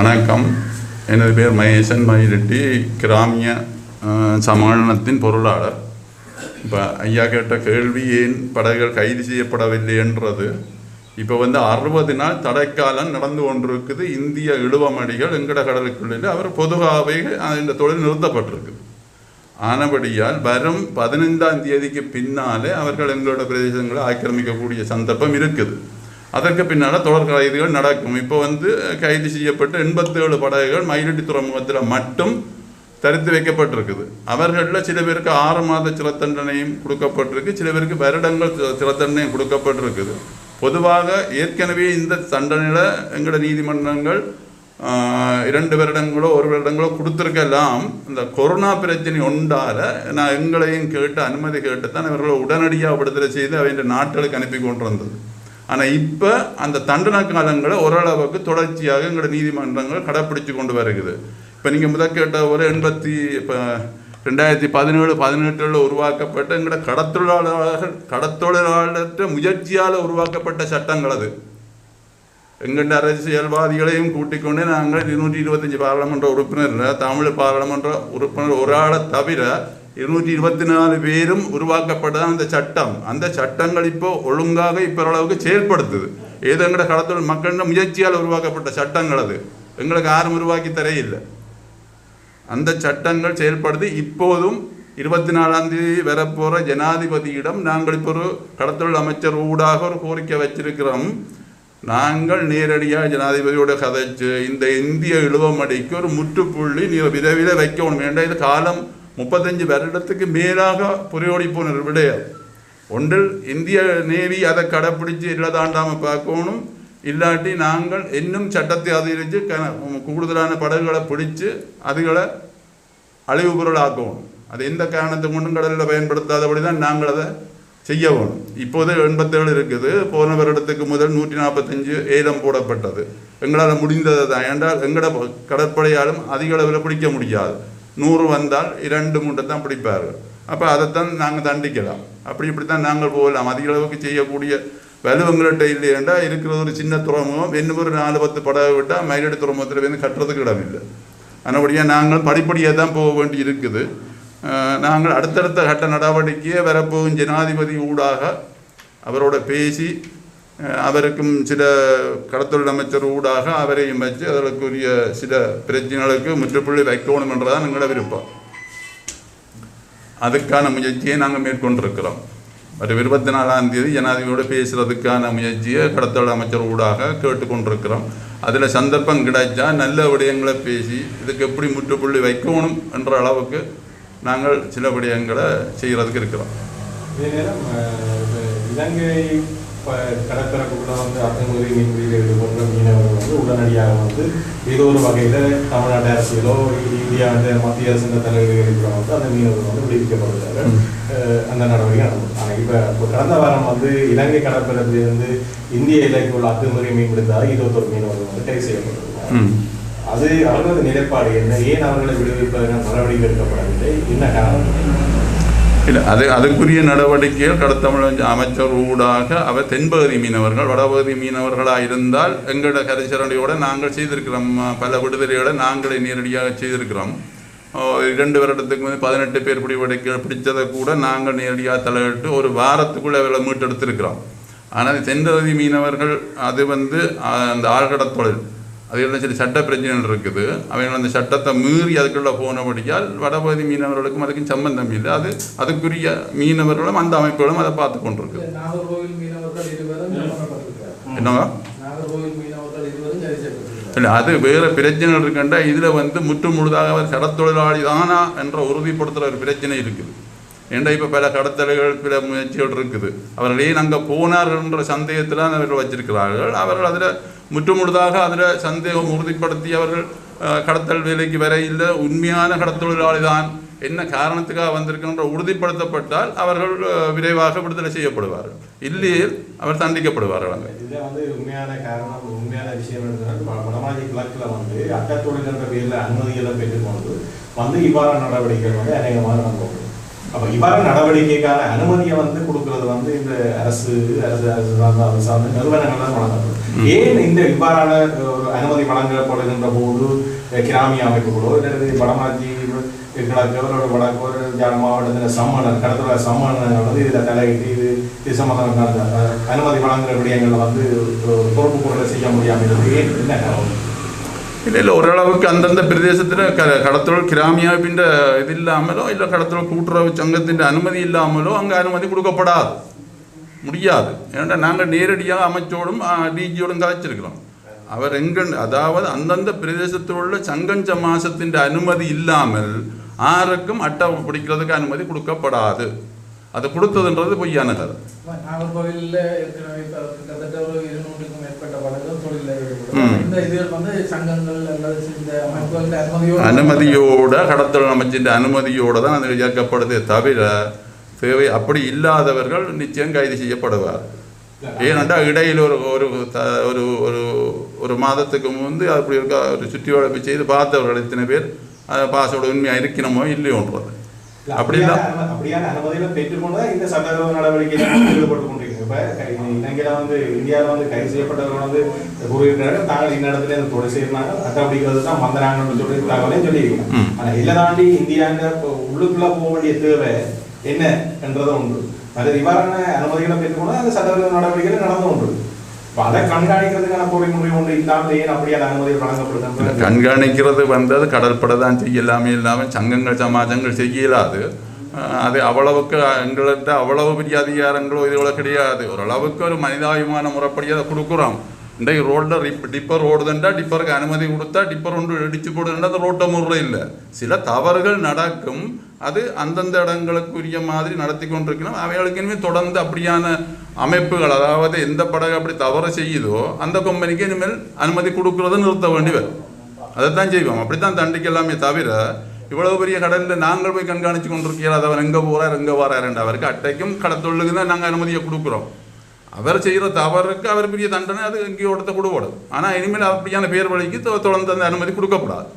வணக்கம். எனது பேர் மகேசன் மயிரெட்டி கிராமிய சமாளனத்தின் பொருளாளர். இப்போ ஐயா கேட்ட கேள்வி ஏன் படகுகள் கைது செய்யப்படவில்லை என்றது? இப்போ வந்து அறுபது நாள் தடைக்காலம் நடந்து கொண்டிருக்குது. இந்திய இழுவமடிகள் எங்கட கடலுக்குள்ளில் அவர் பொதுவாகவே இந்த தொழில் நிறுத்தப்பட்டிருக்குது ஆனபடியால் வரும் பதினைந்தாம் தேதிக்கு பின்னாலே அவர்கள் எங்களோட பிரதேசங்களை ஆக்கிரமிக்கக்கூடிய சந்தர்ப்பம் இருக்குது. அதற்கு பின்னால் தொடர் கைதுகள் நடக்கும். இப்போ வந்து கைது செய்யப்பட்ட எண்பத்தேழு படகுகள் மயிலட்டி துறைமுகத்தில் மட்டும் தடுத்து வைக்கப்பட்டிருக்குது. அவர்களில் சில பேருக்கு ஆறு மாத சில தண்டனையும் கொடுக்கப்பட்டிருக்கு. சில பேருக்கு வருடங்கள் சில தண்டனையும் கொடுக்கப்பட்டிருக்குது. பொதுவாக ஏற்கனவே இந்த தண்டனையில் எங்களோட நீதிமன்றங்கள் இரண்டு வருடங்களோ ஒரு வருடங்களோ கொடுத்துருக்கலாம். இந்த கொரோனா பிரச்சனை உண்டால நான் எங்களையும் கேட்டு அனுமதி கேட்டு தான் இவர்களை உடனடியாக விடுதலை செய்து அவன் நாட்களுக்கு அனுப்பி கொண்டு வந்தது ஆனால் இப்போ அந்த தண்டனை காலங்களை ஓரளவுக்கு தொடர்ச்சியாக எங்களோட நீதிமன்றங்கள் கடைப்பிடிச்சு கொண்டு வருகிறது. இப்போ நீங்கள் முதல் கேட்ட ஒரு எண்பத்தி இப்போ ரெண்டாயிரத்தி பதினேழு பதினெட்டில் உருவாக்கப்பட்ட எங்களோட கடத்தொழிலாளர்கள் கடத்தொழிலாளர்கிட்ட முயற்சியால் உருவாக்கப்பட்ட சட்டங்கள் அது. எங்கள்ட அரசியல்வாதிகளையும் கூட்டிக்கொண்டு நாங்கள் இருநூற்றி இருபத்தஞ்சி பாராளுமன்ற உறுப்பினரில் தமிழ் பாராளுமன்ற உறுப்பினர் ஒரு ஆளை தவிர இருநூற்றி இருபத்தி நாலு பேரும் உருவாக்கப்பட்ட அந்த சட்டம். அந்த சட்டங்கள் இப்போ ஒழுங்காக இப்போ அளவுக்கு செயல்படுத்துது. ஏதோ எங்களோட களத்தில் மக்களின் முயற்சியால் உருவாக்கப்பட்ட சட்டங்கள் அது. எங்களுக்கு யாரும் உருவாக்கி தரையில்லை. அந்த சட்டங்கள் செயல்படுத்தி இப்போதும் இருபத்தி நாலாம் தேதி வரப்போகிற ஜனாதிபதியிடம் நாங்கள் இப்போ ஒரு கடத்தொழில் அமைச்சர் ஊடாக ஒரு கோரிக்கை வச்சிருக்கிறோம். நாங்கள் நேரடியாக ஜனாதிபதியோட கதைச்சு இந்த இந்திய இழுவமடிக்கு ஒரு முற்றுப்புள்ளி நீ விரைவில் வைக்கணும். வேண்டாம் இது காலம் முப்பத்தஞ்சு வருடத்துக்கு மேலாக புரியோடி போன ஒரு விடயம். ஒன்றில் இந்திய நேவி அதை கடைப்பிடிச்சு இல்லை தாண்டாமல் பார்க்கணும். இல்லாட்டி நாங்கள் இன்னும் சட்டத்தை அதிகரித்து க கூடுதலான படகுகளை பிடிச்சு அதுகளை அழிவு பொருளாக்கணும். அது எந்த காரணத்தை கொண்டும் கடலில் பயன்படுத்தாதபடி தான் நாங்கள் அதை செய்ய வேணும் இப்போது எண்பத்தேழு இருக்குது. போன வருடத்துக்கு முதல் நூற்றி நாற்பத்தஞ்சு ஏலம் போடப்பட்டது. எங்களால் முடிந்தது தான் என்றால் எங்களோட கடற்படையாலும் அதிக அளவில் பிடிக்க முடியாது. நூறு வந்தால் இரண்டு மூட்டை தான் பிடிப்பார்கள் அப்போ அதைத்தான் நாங்கள் தண்டிக்கலாம். அப்படி இப்படி தான் நாங்கள் போகலாம். அதிக அளவுக்கு செய்யக்கூடிய வலுவங்கள்ட்ட இல்லையாண்டா இருக்கிற ஒரு சின்ன துறைமுகம் இன்னும் ஒரு நாலு பத்து படகு விட்டால் மயிலடி துறைமுகத்தில் வந்து கட்டுறதுக்கு இடம் இல்லை. அதனபடியாக நாங்கள் படிப்படியாக தான் போக வேண்டி இருக்குது. நாங்கள் அடுத்தடுத்த கட்ட நடவடிக்கையை வரப்போகும் ஜனாதிபதி ஊடாக அவரோட பேசி அவருக்கும் சில கடத்தொழில் அமைச்சர் ஊடாக அவரையும் வச்சு அதற்குரிய சில பிரச்சனைகளுக்கு முற்றுப்புள்ளி வைக்கணும் என்றதான் எங்களோட விருப்பம். அதுக்கான முயற்சியை நாங்கள் மேற்கொண்டிருக்கிறோம். வரும் இருபத்தி நாலாம் தேதி ஜனாதிபதியோடு பேசுறதுக்கான முயற்சியை கடத்தொழில் அமைச்சர் ஊடாக கேட்டுக்கொண்டிருக்கிறோம். அதில் சந்தர்ப்பம் கிடைச்சா நல்ல விடயங்களை பேசி இதுக்கு எப்படி முற்றுப்புள்ளி வைக்கணும் என்ற அளவுக்கு நாங்கள் சில விடயங்களை செய்கிறதுக்கு இருக்கிறோம். இலங்கை இப்ப கடற்பரப்புக்குள்ள வந்து அத்துமுறை மீன்பிடியில் ஈடுபடுற மீனவர்கள் வந்து உடனடியாக வந்து ஏதோ ஒரு வகையில தமிழ்நாட்டு அரசியலோ இந்தியா அந்த மத்திய அரசின் தலைவர்கள் வந்து அந்த மீனவர்கள் வந்து விடுவிக்கப்படுகிறார்கள். அந்த நடவடிக்கை நடந்தது ஆனால் இப்போ இப்போ கடந்த வாரம் வந்து இலங்கை கடற்பரப்பிலிருந்து இந்திய எல்லைக்கு உள்ள அத்துமுறை மீன்பிடித்தால் இருபத்தொரு மீனவர்கள் வந்து கைது செய்யப்பட்டிருக்கிறார் அது அவர்களது நிலைப்பாடு என்ன? ஏன் அவர்களை விடுவிப்பதற்கான நடவடிக்கை எடுக்கப்படவில்லை? என்ன காரணம்? இல்லை அது அதுக்குரிய நடவடிக்கைகள் கடத்தமிழ் அமைச்சர் ஊடாக அவர் தென்பகுதி மீனவர்கள் வடபகுதி மீனவர்களாக இருந்தால் எங்களோட கரைச்சரணையோட நாங்கள் செய்திருக்கிறோம். பல விடுதலையோட நாங்களே நேரடியாக செய்திருக்கிறோம். இரண்டு வருடத்துக்கு வந்து பதினெட்டு பேர் பிடிவடைக்க பிடித்ததை கூட நாங்கள் நேரடியாக தலையிட்டு ஒரு வாரத்துக்குள்ளே அவர்களை மீட்டெடுத்திருக்கிறோம். ஆனால் தென்பகுதி மீனவர்கள் அது வந்து அந்த ஆழ்கடத் தொழில். அதில் சில சட்ட பிரச்சனைகள் இருக்குது. அவங்க அந்த சட்டத்தை மீறி அதுக்குள்ள போனபடியால் வடபகுதி மீனவர்களுக்கும் அதுக்கும் சம்பந்தம் இல்லை. அது அதுக்குரிய மீனவர்களும் அந்த அமைப்புகளும் அதை பார்த்து கொண்டிருக்கு. என்னவா. இல்லை அது வேறு பிரச்சனைகள் இருக்குண்டா இதில் வந்து முற்று முழுதாக அவர் கடத்தொழிலாளி தானா என்ற உறுதிப்படுத்துகிற ஒரு பிரச்சனை இருக்குது. ஏன்டா இப்போ பல கடத்தல்கள் பல முயற்சிகள் இருக்குது. அவர்கள் ஏன் அங்கே போனார்கள் என்ற சந்தேகத்தில் அவர்கள் வச்சிருக்கிறார்கள். அவர்கள் அதில் முற்றுமுழுதாக அதில் சந்தேகம் உறுதிப்படுத்தி அவர்கள் கடத்தல் வேலைக்கு வர இல்லை உண்மையான கடத்தொழிலாளி தான் என்ன காரணத்துக்காக வந்திருக்கின்ற உறுதிப்படுத்தப்பட்டால் அவர்கள் விரைவாக விடுதலை செய்யப்படுவார்கள். இல்லையே அவர் தண்டிக்கப்படுவார்கள் அங்கே. இதில் வந்து உண்மையான காரணம் உண்மையான விஷயம் வடமாஜி கிழக்கில் வந்து அக்கத்தொழில் என்ற பேரில் அனுமதிகளை பெற்றுக்கொண்டு வந்து இவ்வாறான நடவடிக்கைகள் வந்து அநேகமாக நடந்தோம் அப்போ இவ்வாறு நடவடிக்கைக்கான அனுமதியை வந்து கொடுக்கறது வந்து இந்த அரசு அரசு அரசு சார்ந்த அரசு சார்ந்த நிறுவனங்கள் தான் வழங்கப்படும். ஏன் இந்த இவ்வாறான ஒரு அனுமதி வழங்கப்படுகின்ற போது கிராமிய அமைப்புகளோ இல்லை வடமாஜி கிழக்கு வடக்கு ஒரு மாவட்டத்தில் சம்மணர் கடத்துல சம்மணர் வந்து இதில் தலையிட்டு இது இது சம்மந்தம் அனுமதி வழங்குற விடயங்களில் வந்து பொறுப்பு பொருளை செய்ய முடியாமல் ஏன் என்ன காரணம்? இல்லை இல்லை ஓரளவுக்கு அந்தந்த பிரதேசத்தில் க கடத்தொழில் கிராமியாவின் இது இல்லாமலோ இல்லை கடத்தொழில் கூட்டுறவு சங்கத்தின் அனுமதி இல்லாமலோ அங்கே அனுமதி கொடுக்கப்படாது முடியாது ஏன்னா நாங்கள் நேரடியாக அமைச்சோடும் டிஜியோடும் கதைச்சிருக்கிறோம் அவர் எங்க அதாவது அந்தந்த பிரதேசத்தில் உள்ள சங்கம் சமாசத்தின் அனுமதி இல்லாமல் ஆருக்கும் அட்டை பிடிக்கிறதுக்கு அனுமதி கொடுக்கப்படாது அது கொடுத்ததுன்றது பொய்யான கதை அனுமதியோடு கடத்தல் அமைச்சின் அனுமதியோட தான் அது இயக்கப்படுதே தவிர தேவை அப்படி இல்லாதவர்கள் நிச்சயம் கைது செய்யப்படுவார். ஏனென்றா இடையில் ஒரு ஒரு ஒரு ஒரு ஒரு மாதத்துக்கு முன்பு அப்படி இருக்க ஒரு சுற்றி வளைப்பு செய்து பார்த்தவர்கள் இத்தனை பேர் பாசோட உண்மையாக இருக்கணுமோ இல்லையோன்றது இல்ல, அப்படிதான் இப்ப இலங்கையில வந்து இந்தியாவில் வந்து கைது செய்யப்பட்டவர்கள் வந்து கூறுகிறார்கள் தாங்கள் இந்த இடத்துல இந்த தொழில் செய்யறாங்க அட்டை அப்படிங்கிறது தான் வந்தனாங்கன்னு சொல்லி தகவலையும் சொல்லியிருக்கீங்க. ம். ஆனா இல்ல தாண்டி இப்போ உள்ளுக்குள்ள போக வேண்டிய தேவை என்ன என்றது உண்டு. அது இவ்வாறான அனுமதிகளை பெற்றுக்கொண்டு அந்த சட்டவிரோத நடவடிக்கைகள் நடந்து உண்டு. கண்காணிக்கிறது வந்தது கடற்படை தான் செய்யலாமே இல்லாமல் சங்கங்கள் சமாஜங்கள் செய்யலாது. அது அவ்வளவுக்கு எங்கள்கிட்ட அவ்வளவு பெரிய அதிகாரங்களோ இதுகளோ கிடையாது. ஓரளவுக்கு ஒரு மனிதாபிமான முறைப்படி அதை கொடுக்குறோம். இன்றைக்கு ரோட்டில் ரிப் டிப்பர் ஓடுதுண்டா டிப்பருக்கு அனுமதி கொடுத்தா டிப்பர் ஒன்று இடித்து போடுதுண்டா அந்த ரோட்டை முறை இல்லை. சில தவறுகள் நடக்கும். அது அந்தந்த இடங்களுக்குரிய மாதிரி நடத்தி கொண்டிருக்கணும். அவைகளுக்கு இனிமேல் தொடர்ந்து அப்படியான அமைப்புகள் அதாவது எந்த படகு அப்படி தவறு செய்யுதோ அந்த கம்பெனிக்கு இனிமேல் அனுமதி கொடுக்கறதை நிறுத்த வேண்டி வரும். அதை தான் செய்வோம். அப்படி அப்படித்தான் தண்டிக்கலாமே தவிர இவ்வளவு பெரிய கடலில் நாங்கள் போய் கண்காணிச்சு கொண்டிருக்கிறார். அவர் எங்கே போகிறார் எங்கே வராருன்ற அவருக்கு அட்டைக்கும் கடத்தொழுக்கு தான் நாங்கள் அனுமதியை கொடுக்குறோம். அவர் செய்கிற தவறுக்கு அவர் பெரிய தண்டனை அது எங்கேயோ இடத்த கொடுப்படும் ஆனால் இனிமேல் அப்படியான பேர் வழிக்கு தொடர்ந்து அந்த அனுமதி கொடுக்கப்படாது